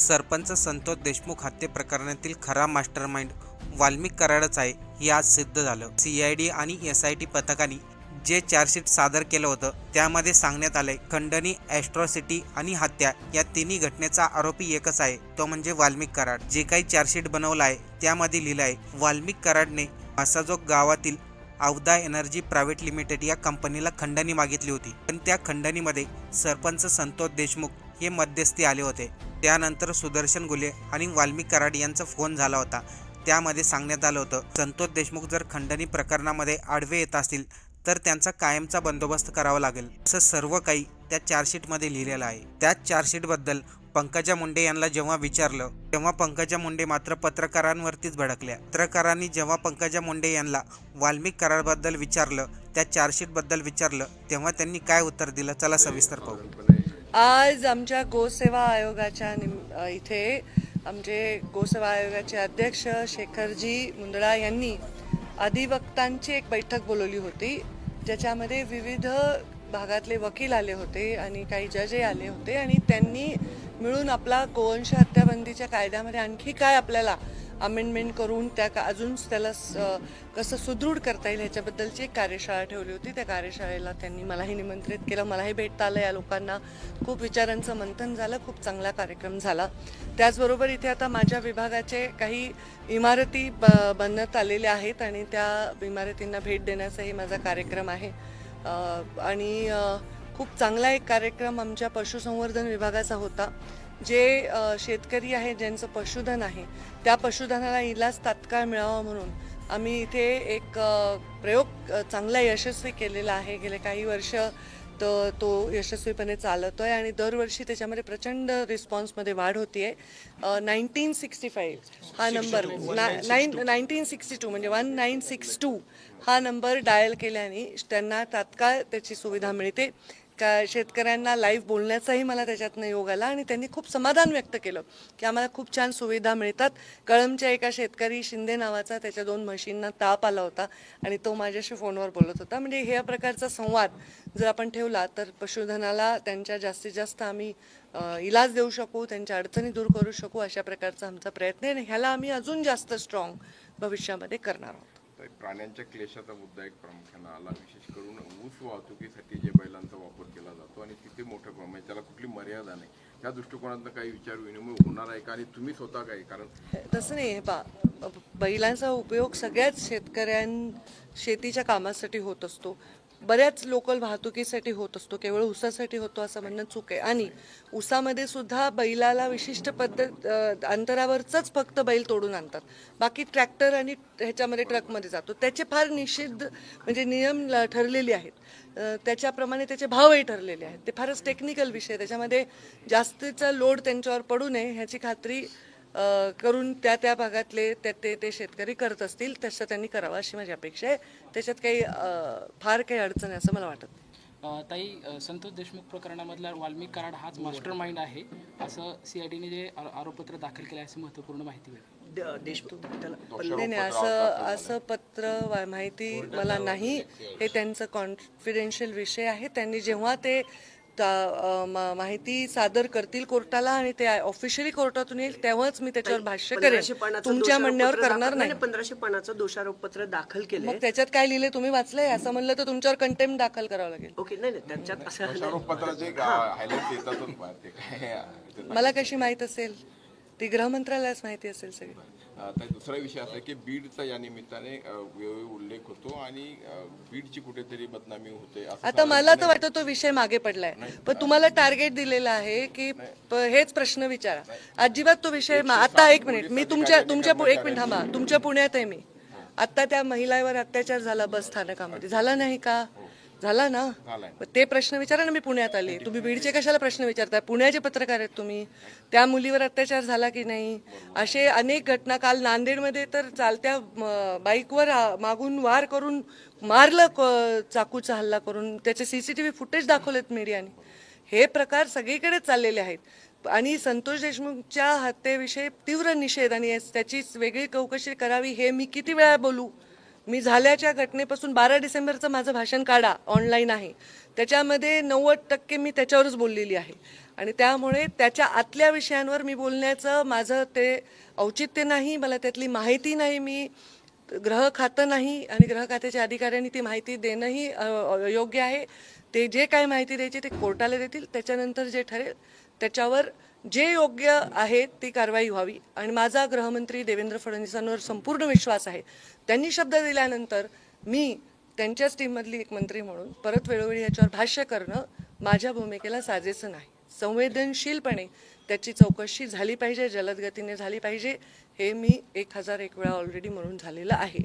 सरपंच संतोष देशमुख हत्ये प्रकरणातील खरा मास्टरमाइंड वाल्मिक कराडच आहे हे आज सिद्ध झालं. सी आय डी आणि एस आय टी पथकाने जे चार्जशीट सादर केलं होतं त्यामध्ये सांगण्यात आलंय खंडणी ॲस्ट्रॉसिटी आणि हत्या या तिन्ही घटनेचा आरोपी एकच आहे तो म्हणजे वाल्मिक कराड. जे काही चार्जशीट बनवलं आहे त्यामध्ये लिहिलं आहे वाल्मिक कराडने मासाजोग गावातील अवधा एनर्जी प्रायव्हेट लिमिटेड या कंपनीला खंडणी मागितली होती. पण त्या खंडणीमध्ये सरपंच संतोष देशमुख हे मध्यस्थी आले होते. त्यानंतर सुदर्शन गुले आणि वाल्मिक कराड यांचा फोन झाला होता. त्यामध्ये सांगण्यात आलं होतं संतोष देशमुख जर खंडणी प्रकरणामध्ये आडवे येत असतील तर त्यांचा कायमचा बंदोबस्त करावा लागेल असं सर्व काही त्या चार्जशीटमध्ये लिहिलेलं आहे. त्याच चार्जशीटबद्दल पंकजा मुंडे यांना जेव्हा विचारलं तेव्हा पंकजा मुंडे मात्र पत्रकारांवरतीच भडकल्या. पत्रकारांनी जेव्हा पंकजा मुंडे यांना वाल्मिक कराडबद्दल विचारलं त्या चार्जशीटबद्दल विचारलं तेव्हा त्यांनी काय उत्तर दिलं? चला सविस्तर पाहू. आज आमच्या गोसेवा आयोगाच्या निम इथे आमचे गोसेवा आयोगाचे अध्यक्ष शेखरजी मुंदळा यांनी अधिवक्तांची एक बैठक बोलवली होती. ज्याच्यामध्ये विविध भागातले वकील आले होते आणि काही जजे आले होते आणि त्यांनी मिळून आपला गोवंश हत्याबंदीच्या कायद्यामध्ये आणखी काय आपल्याला अमेंडमेंट करून त्या का अजून त्याला स- कसं सुदृढ करता येईल ह्याच्याबद्दलची एक कार्यशाळा ठेवली होती. त्या कार्यशाळेला त्यांनी मलाही निमंत्रित केलं. मलाही भेटता आलं. या लोकांना खूप विचारांचं मंथन झालं. खूप चांगला कार्यक्रम झाला. त्याचबरोबर इथे आता माझ्या विभागाचे काही इमारती ब बनत आलेल्या आहेत आणि त्या इमारतींना भेट देण्याचाही माझा कार्यक्रम आहे. आणि खूप चांगला एक कार्यक्रम आमच्या पशुसंवर्धन विभागाचा होता. जे शेतकरी आहे ज्यांचं पशुधन आहे त्या पशुधनाला इलाज तात्काळ मिळावा म्हणून आम्ही इथे एक प्रयोग चांगला यशस्वी केलेला आहे. गेले काही वर्ष तर तो यशस्वीपणे चालतोय आणि दरवर्षी त्याच्यामध्ये प्रचंड रिस्पॉन्समध्ये वाढ होतीये. नाईन्टीन सिक्स्टी फाईव्ह हा number nine nineteen sixty two म्हणजे वन नाईन सिक्स टू हा नंबर डायल केल्याने त्यांना तात्काळ त्याची सुविधा मिळते. का शेतकऱ्यांना लाईव्ह बोलण्याचाही मला त्याच्यातनं योग आला आणि त्यांनी खूप समाधान व्यक्त केलं की आम्हाला खूप छान सुविधा मिळतात. कळमच्या एका शेतकरी शिंदे नावाचा त्याच्या दोन म्हशींना ताप आला होता आणि तो माझ्याशी फोनवर बोलत होता. म्हणजे ह्या प्रकारचा संवाद जर आपण ठेवला तर पशुधनाला त्यांच्या जास्तीत जास्त आम्ही इलाज देऊ शकू त्यांच्या अडचणी दूर करू शकू अशा प्रकारचा आमचा प्रयत्न आहे आणि ह्याला आम्ही अजून जास्त स्ट्रॉंग भविष्यामध्ये करणार आहोत. प्राण्यांच्या क्लेशाचा मुद्दा एक प्रामुख्यानं आला. विशेष करून ऊस वाहतुकीसाठी जे बैलांचा वापर केला जातो आणि तिथे मोठ्या प्रमाणात त्याला कुठली मर्यादा नाही. त्या दृष्टिकोनातनं काही विचार विनिमय होणार आहे का आणि तुम्ही स्वतः काय? कारण तसं नाही हे पा बैलांचा उपयोग सगळ्याच शेतकऱ्यां शेतीच्या कामासाठी होत असतो. बऱ्याच लोकल वाहतुकीसाठी होत असतो केवळ ऊसासाठी होतो असं म्हणणं चूक आहे. आणि ऊसामध्ये सुद्धा बैलाला विशिष्ट पद्धत अंतरावरच फक्त बैल तोडून आणतात. बाकी ट्रॅक्टर आणि ह्याच्यामध्ये ट्रकमध्ये जातो. त्याचे फार निषिद्ध म्हणजे नियम ल- ठरलेले आहेत. त्याच्याप्रमाणे त्याचे भावही ठरलेले आहेत. ते फारच टेक्निकल विषय त्याच्यामध्ये जास्तीचा लोड त्यांच्यावर पडू नये ह्याची खात्री करून त्या त्या भागातले त्या ते ते शेतकरी करत असतील तसं त्यांनी करावं अशी माझी अपेक्षा आहे. त्याच्यात काही फार काही अडचण आहे असं मला वाटत ताई संतोष देशमुख प्रकरणामधला वाल्मिक कराड हाच मास्टर माइंड आहे. असं सीआयडीने जे आरो- आरोपपत्र दाखल केलं आहे महत्त्वपूर्ण माहिती मिळाली. देशमुख त्याला नाही नाही असं असं पत्र वा- माहिती मला नाही. हे त्यांचं कॉन्फिडेन्शियल विषय आहे. त्यांनी जेव्हा ते माहिती सादर करतील कोर्टाला आणि ते ऑफिशियली कोर्टातून येईल तेव्हाच मी त्याच्यावर भाष्य करेन. तुमच्या म्हणण्यावर करणार दाखल- नाही. पंधराशे पानाचं दोषारोपपत्र दाखल केलंय. मग त्याच्यात काय लिहिले तुम्ही वाचलंय? असं म्हणलं तर तुमच्यावर कंटेम्प दाखल करावं लागेल. ओके नाही त्याच्यात असं मला कशी माहीत असेल? ती गृहमंत्रालयास माहिती असेल सगळी. आता दुसरा विषय असा की बीडचा या निमित्ताने उल्लेख होतो आणि बीडची कुठेतरी बदनामी होते आता मला तर वाटतं तो विषय मागे पडलाय. पण तुम्हाला टार्गेट दिलेलं आहे की हेच प्रश्न विचारा. अजिबात तो विषय आता एक मिनिट. मी तुमच्या तुमच्या एक मिनिट थांबा. तुमच्या पुण्यात आहे मी. आता त्या महिलावर अत्याचार झाला बस स्थानकामध्ये. झाला नाही का? झाला ना? मग ते प्रश्न विचारा ना मी पुण्यात आले. तुम्ही बीडचे कशाला प्रश्न विचारताय? पुण्याचे पत्रकार आहेत तुम्ही. त्या मुलीवर अत्याचार झाला की नाही? असे अनेक घटना काल नांदेडमध्ये तर चालत्या बाईकवर मागून वार करून मारलं चाकूचा हल्ला करून. त्याचे सीसीटीव्ही फुटेज दाखवलेत मीडियाने. हे प्रकार सगळीकडे चाललेले आहेत. आणि संतोष देशमुखच्या हत्येविषयी तीव्र निषेध आणि त्याची वेगळी चौकशी करावी हे मी किती वेळा बोलू? मी झाल्याच्या घटनेपासून बारा डिसेंबरचं माझं भाषण काढा ऑनलाईन आहे. त्याच्यामध्ये नव्वद टक्के मी त्याच्यावरच बोललेली आहे. आणि त्यामुळे त्याच्या आतल्या विषयांवर मी बोलण्याचं माझं ते औचित्य नाही मला त्यातली माहिती नाही मी ग्रह खातं नाही आणि ग्रह खात्याच्या अधिकाऱ्यांनी ती माहिती देणंही योग्य आहे. ते जे काय माहिती द्यायची ते कोर्टाला देतील. त्याच्यानंतर जे ठरेल त्याच्यावर जे योग्य आहे ती कारवाई व्हावी. आणि माझा गृहमंत्री देवेंद्र फडणवीसांवर संपूर्ण विश्वास आहे. त्यांनी शब्द दिल्यानंतर मी त्यांच्याच टीममधली एक मंत्री म्हणून परत वेळोवेळी याच्यावर भाष्य करणं माझ्या भूमिकेला साजेचं नाही. संवेदनशीलपणे त्याची चौकशी झाली पाहिजे जलदगतीने झाली पाहिजे हे मी एक हजार एक वेळा ऑलरेडी म्हणून झालेलं आहे.